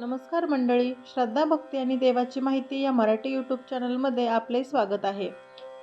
नमस्कार मंडळी श्रद्धा भक्ती आणि देवाची माहिती या मराठी यूट्यूब चॅनलमध्ये आपले स्वागत आहे.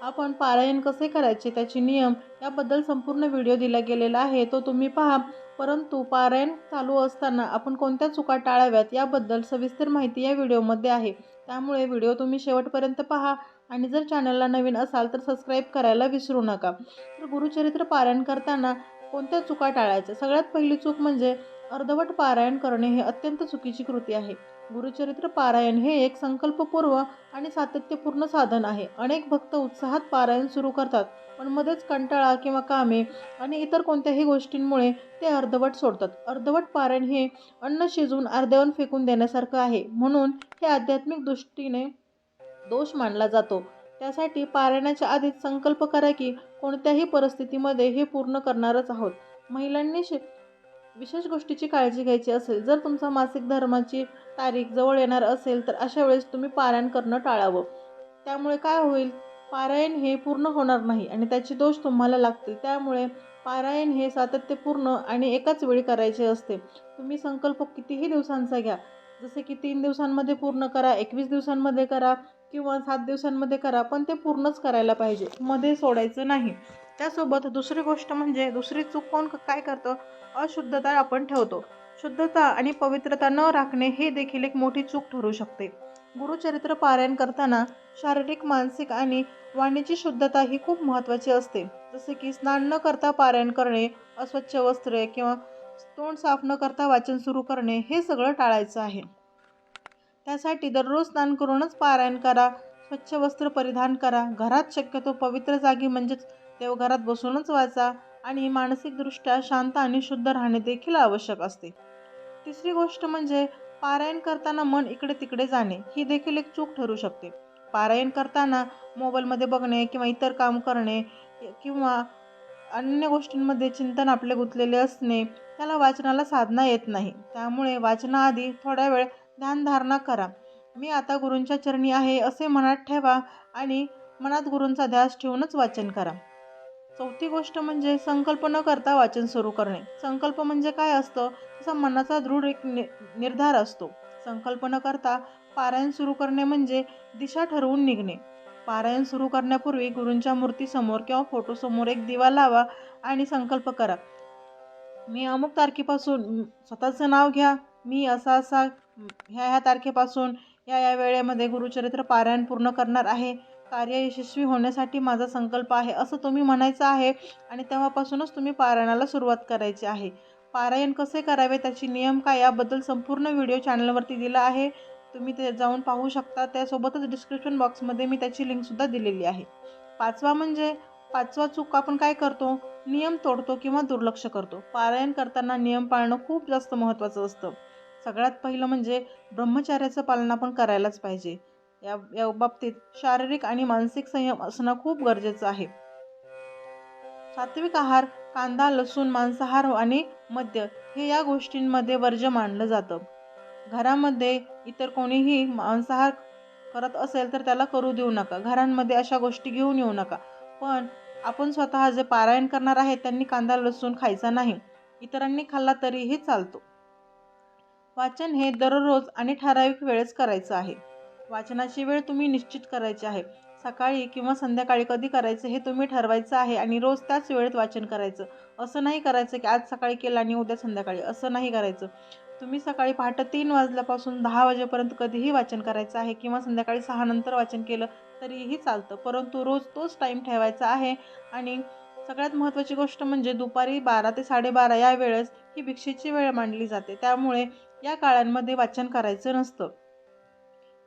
आपण पारायण कसे करायचे त्याचे नियम याबद्दल संपूर्ण व्हिडिओ दिला गेलेला आहे तो तुम्ही पहा. परंतु पारायण चालू असताना आपण कोणत्या चुका टाळाव्यात याबद्दल सविस्तर माहिती या व्हिडिओमध्ये आहे. त्यामुळे व्हिडिओ तुम्ही शेवटपर्यंत पहा आणि जर चॅनलला नवीन असाल तर सबस्क्राईब करायला विसरू नका. तर गुरुचरित्र पारायण करताना कोणत्या चुका टाळायच्या? सगळ्यात पहिली चूक म्हणजे अर्धवट पारायण करणे हे अत्यंत चुकीची कृती आहे. गुरुचरित्र पारायण हे एक संकल्पपूर्व आणि सातत्यपूर्ण साधन आहे. अनेक भक्त उत्साहात पारायण सुरू करतात पण मध्येच कंटाळा किंवा कामे आणि इतर कोणत्याही गोष्टींमुळे ते अर्धवट सोडतात. अर्धवट पारायण हे अन्न शिजवून अर्धवण फेकून देण्यासारखं आहे. म्हणून हे आध्यात्मिक दृष्टीने दोष मानला जातो. त्यासाठी पारायणाच्या आधीच संकल्प करा की कोणत्याही परिस्थितीमध्ये हे पूर्ण करणारच आहोत. महिलांनी शि विशेष गोष्टीची काळजी घ्यायची असेल जर तुमचा मासिक धर्माची तारीख जवळ येणार असेल तर अशा वेळेस तुम्ही पारायण करणं टाळावं. त्यामुळे काय होईल? पारायण हे पूर्ण होणार नाही आणि त्याचे दोष तुम्हाला लागतील. त्यामुळे पारायण हे सातत्यपूर्ण आणि एकाच वेळी करायचे असते. तुम्ही संकल्प कितीही दिवसांचा घ्या. जसे की तीन दिवसांमध्ये पूर्ण करा एकवीस दिवसांमध्ये करा किंवा सात दिवसांमध्ये करा पण ते पूर्णच करायला पाहिजे. मध्ये सोडायचं नाही. त्यासोबत दुसरी गोष्ट म्हणजे दुसरी चूक कोण काय करतं? अशुद्धता आपण ठेवतो. शुद्धता आणि पवित्रता न राखणे हे देखील एक मोठी चूक ठरू शकते. गुरुचरित्र पारायण करताना शारीरिक मानसिक आणि वाणीची शुद्धता ही खूप महत्त्वाची असते. जसे की स्नान न करता पारायण करणे अस्वच्छ वस्त्रे किंवा तोंड साफ न करता वाचन सुरू करणे हे सगळं टाळायचं आहे. त्यासाठी दररोज स्नान करूनच पारायण करा स्वच्छ वस्त्र परिधान करा. घरात शक्यतो पवित्र जागी म्हणजेच देवघरात बसूनच वाचा आणि मानसिकदृष्ट्या शांत आणि शुद्ध राहणे देखील आवश्यक असते. तिसरी गोष्ट म्हणजे पारायण करताना मन इकडे तिकडे जाणे ही देखील एक चूक ठरू शकते. पारायण करताना मोबाईलमध्ये बघणे किंवा इतर काम करणे किंवा अन्य गोष्टींमध्ये चिंतन आपले गुंतलेले असणे त्याला वाचनाला साधना येत नाही. त्यामुळे वाचनाआधी थोड्या वेळ ध्यानधारणा करा. मी आता गुरूंच्या चरणी आहे असे मनात ठेवा आणि मनात गुरूंचा ध्यास ठेवूनच वाचन करा. चौथी गोष्ट म्हणजे संकल्प न करता वाचन सुरू करणे. संकल्प म्हणजे काय असतं? तसा मनाचा दृढ एक नि निर्धार असतो. संकल्प न करता पारायण सुरू करणे म्हणजे दिशा ठरवून निघणे. पारायण सुरू करण्यापूर्वी गुरूंच्या मूर्तीसमोर किंवा फोटोसमोर एक दिवा लावा आणि संकल्प करा. मी अमुक तारखेपासून स्वतःचं नाव घ्या. मी असा असा ह्या ह्या तारखेपासून या या वेळेमध्ये गुरुचरित्र पारायण पूर्ण करणार आहे. कार्य यशस्वी होण्यासाठी माझा संकल्प आहे असं तुम्ही म्हणायचं आहे. आणि तेव्हापासूनच तुम्ही पारायणाला सुरुवात करायची आहे. पारायण कसे करावे त्याचे नियम काय याबद्दल संपूर्ण व्हिडिओ चॅनलवरती दिला आहे. तुम्ही ते जाऊन पाहू शकता. त्यासोबतच डिस्क्रिप्शन बॉक्समध्ये मी त्याची लिंकसुद्धा दिलेली आहे. पाचवा म्हणजे पाचवा चूक आपण काय करतो? नियम तोडतो किंवा दुर्लक्ष करतो. पारायण करताना नियम पाळणं खूप जास्त महत्त्वाचं असतं. सगळ्यात पहिलं म्हणजे ब्रह्मचार्याचं पालन आपण करायलाच पाहिजे. या या बाबतीत शारीरिक आणि मानसिक संयम असणं खूप गरजेचं आहे. सात्विक आहार कांदा लसूण मांसाहार आणि मद्य हे या गोष्टींमध्ये वर्ज्य मानलं जातं. घरामध्ये इतर कोणीही मांसाहार करत असेल तर त्याला करू देऊ नका. घरांमध्ये अशा गोष्टी घेऊन येऊ नका. पण आपण स्वतः जे पारायण करणार आहे त्यांनी कांदा लसूण खायचा नाही. इतरांनी खाल्ला तरीही चालतो. वाचन हे दररोज आणि ठराविक वेळेस करायचं आहे. वाचनाची वेळ तुम्ही निश्चित करायची आहे. सकाळी किंवा संध्याकाळी कधी करायचं हे तुम्ही ठरवायचं आहे आणि रोज त्याच वेळेत वाचन करायचं. असं नाही करायचं की आज सकाळी केलं आणि उद्या संध्याकाळी. असं नाही करायचं. तुम्ही सकाळी पहाटे तीन वाजल्यापासून दहा वाजेपर्यंत कधीही वाचन करायचं आहे किंवा संध्याकाळी सहा नंतर वाचन केलं तरीही चालतं. परंतु रोज तोच टाईम ठेवायचा आहे आणि सगळ्यात महत्त्वाची गोष्ट म्हणजे दुपारी बारा ते साडेबारा या वेळेस ही भिक्षेची वेळ मांडली जाते. त्यामुळे या काळांमध्ये वाचन करायचं नसतं.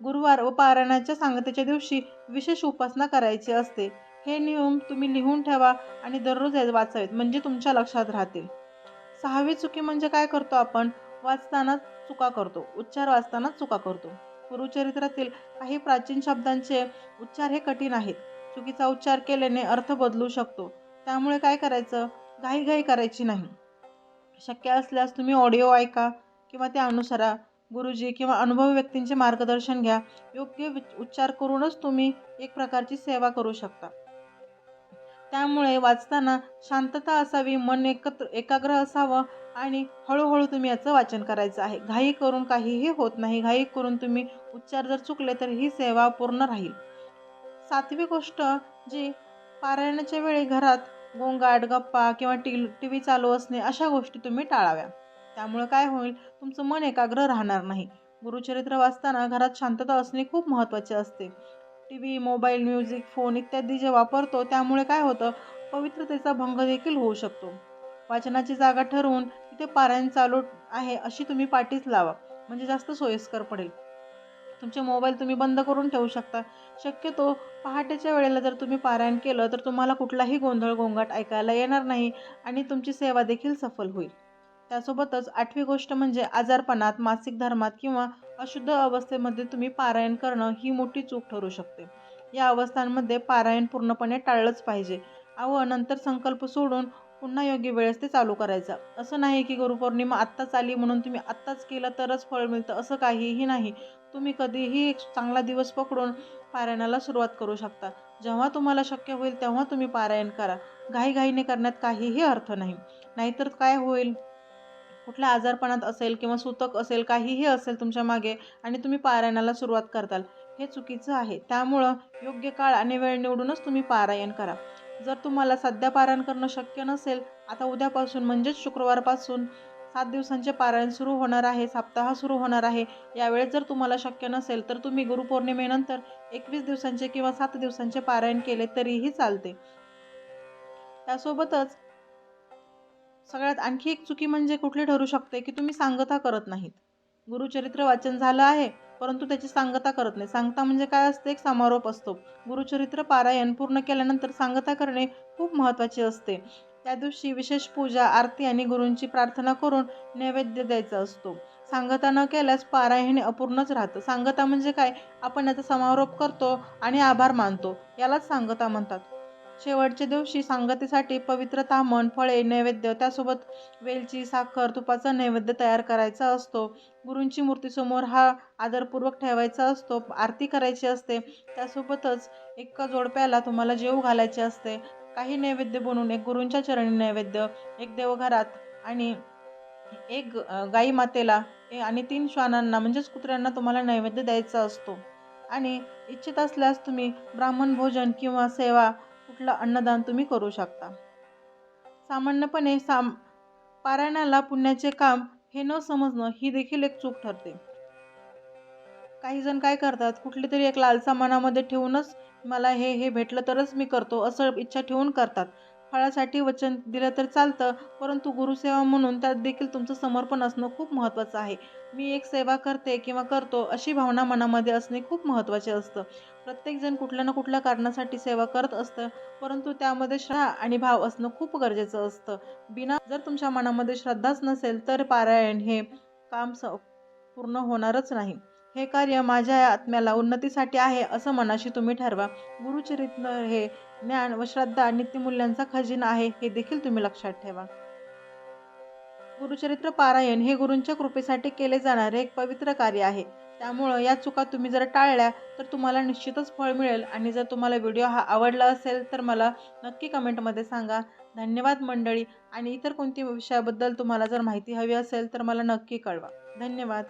गुरुवार व पारायणाच्या सांगतेच्या दिवशी विशेष उपासना करायची असते. हे नियम तुम्ही लिहून ठेवा आणि दररोज वाचावेत म्हणजे तुमच्या लक्षात राहतील. सहावी चुकी म्हणजे काय करतो आपण? वाचताना चुका करतो. उच्चार वाचताना चुका करतो. गुरुचरित्रातील काही प्राचीन शब्दांचे उच्चार हे कठीण आहेत. चुकीचा उच्चार केल्याने अर्थ बदलू शकतो. त्यामुळे काय करायचं? घाईघाई करायची नाही. शक्य असल्यास तुम्ही ऑडिओ ऐका किंवा त्या अनुसारा गुरुजी किंवा अनुभवी व्यक्तींचे मार्गदर्शन घ्या. योग्य उच्चार करूनच तुम्ही एक प्रकारची सेवा करू शकता. त्यामुळे वाचताना शांतता असावी मन एकत्र एकाग्र असावं आणि हळूहळू तुम्ही याचं वाचन करायचं आहे. घाई करून काहीही होत नाही. घाई करून तुम्ही उच्चार जर चुकले तर ही सेवा पूर्ण राहील. सातवी गोष्ट जी पारायणाच्या वेळी घरात गोंगाट गप्पा किंवा टी टी व्ही चालू असणे अशा गोष्टी तुम्ही टाळाव्या. त्यामुळे काय होईल? तुमचं मन एकाग्र राहणार नाही. गुरुचरित्र वाचताना घरात शांतता असणे खूप महत्त्वाचे असते. T V mobile music phone इत्यादी जे वापरतो त्यामुळे काय होतं? पवित्रतेचा भंग देखील होऊ शकतो. वाचनाची जागा ठरवून तिथे पारायण चालू आहे अशी तुम्ही पाठीच लावा. म्हणजे जास्त सोयीस्कर पडेल. तुमचे मोबाईल तुम्ही बंद करून ठेवू शकता. शक्यतो पहाटेच्या वेळेला जर तुम्ही पारायण केलं तर तुम्हाला कुठलाही गोंधळ गोंगाट ऐकायला येणार नाही आणि तुमची सेवा देखील सफल होईल. त्यासोबतच आठवी गोष्ट म्हणजे आजारपणात मासिक धर्मात किंवा अशुद्ध अवस्थेमध्ये तुम्ही पारायण करणं ही मोठी चूक ठरू शकते. या अवस्थांमध्ये पारायण पूर्णपणे टाळलंच पाहिजे. अव नंतर संकल्प सोडून पुन्हा योग्य वेळेस ते चालू करायचं. असं नाही की गुरुपौर्णिमा आत्ताच आली म्हणून तुम्ही आत्ताच केलं तरच फळ मिळतं असं काहीही नाही. तुम्ही कधीही एक चांगला दिवस पकडून पारायणाला सुरुवात करू शकता. जेव्हा तुम्हाला शक्य होईल तेव्हा तुम्ही पारायण करा. घाईघाईने करण्यात काहीही अर्थ नाही. नाहीतर काय होईल? कुठल्या आजारपणात असेल किंवा सुतक असेल काहीही असेल तुमच्या मागे आणि तुम्ही पारायणाला सुरुवात करताल हे चुकीचं आहे. त्यामुळं योग्य काळ आणि वेळ निवडूनच तुम्ही पारायण करा. जर तुम्हाला सध्या पारायण करणं शक्य नसेल आता उद्यापासून म्हणजेच शुक्रवारपासून सात दिवसांचे पारायण सुरू होणार आहे सप्ताह सुरू होणार आहे यावेळेस जर तुम्हाला शक्य नसेल तर तुम्ही गुरुपौर्णिमेनंतर एकवीस दिवसांचे किंवा सात दिवसांचे पारायण केले तरीही चालते. त्यासोबतच सगळ्यात आणखी एक चुकी म्हणजे कुठली ठरू शकते की तुम्ही सांगता करत नाहीत? गुरुचरित्र वाचन झालं आहे परंतु त्याची सांगता करत नाही. सांगता म्हणजे काय असते? एक समारोप असतो. गुरुचरित्र पारायण पूर्ण केल्यानंतर सांगता करणे खूप महत्त्वाचे असते. त्या दिवशी विशेष पूजा आरती आणि गुरूंची प्रार्थना करून नैवेद्य द्यायचा असतो. सांगता न केल्यास पारायण अपूर्णच राहतं. सांगता म्हणजे काय? आपण याचा समारोप करतो आणि आभार मानतो. यालाच सांगता म्हणतात. शेवटच्या दिवशी सांगतेसाठी पवित्र तामण फळे नैवेद्य त्यासोबत वेलची साखर तुपाचा नैवेद्य तयार करायचा असतो. गुरूंची मूर्तीसमोर हा आदरपूर्वक ठेवायचा असतो. आरती करायची असते. त्यासोबतच एका जोडप्याला तुम्हाला जेव घालायचे असते. काही नैवेद्य बनवून एक गुरूंच्या चरणी नैवेद्य एक देवघरात आणि एक गाई मातेला आणि तीन श्वानांना म्हणजेच कुत्र्यांना तुम्हाला नैवेद्य द्यायचा असतो. आणि इच्छित असल्यास तुम्ही ब्राह्मण भोजन किंवा सेवा कुठलं अन्नदान तुम्ही करू शकता. सामान्यपणे साम पारायणाला पुण्याचे काम हे न समजणं ही देखील एक चूक ठरते. काही जण काय करतात कुठली तरी एक लालसा मनामध्ये ठेवूनच मला हे हे भेटलं तरच मी करतो असं इच्छा ठेवून करतात. फळासाठी वचन दिलं तर चालतं परंतु गुरुसेवा म्हणून त्यात देखील तुमचं समर्पण असणं खूप महत्त्वाचं आहे. मी एक सेवा करते किंवा करतो अशी भावना मनामध्ये असणे खूप महत्त्वाचे असतं. प्रत्येकजण कुठल्या ना कुठल्या कारणासाठी सेवा करत असतं परंतु त्यामध्ये श्रद्धा आणि भाव असणं खूप गरजेचं असतं. बिना जर तुमच्या मनामध्ये श्रद्धाच नसेल तर पारायण हे काम स पूर्ण होणारच नाही. हे कार्य माझ्या आत्म्याला उन्नतीसाठी आहे असं मनाशी तुम्ही ठरवा. गुरुचरित्र हे ज्ञान व श्रद्धा नित्यमूल्यांचा खजिना आहे हे देखील तुम्ही लक्षात ठेवा. गुरुचरित्र पारायण हे गुरूंच्या कृपेसाठी केले जाणारे एक पवित्र कार्य आहे. त्यामुळं या चुका तुम्ही जर टाळल्या तर तुम्हाला निश्चितच फळ मिळेल आणि जर तुम्हाला व्हिडिओ हा आवडला असेल तर मला नक्की कमेंटमध्ये सांगा. धन्यवाद मंडळी. आणि इतर कोणत्या विषयाबद्दल तुम्हाला जर माहिती हवी असेल तर मला नक्की कळवा. धन्यवाद.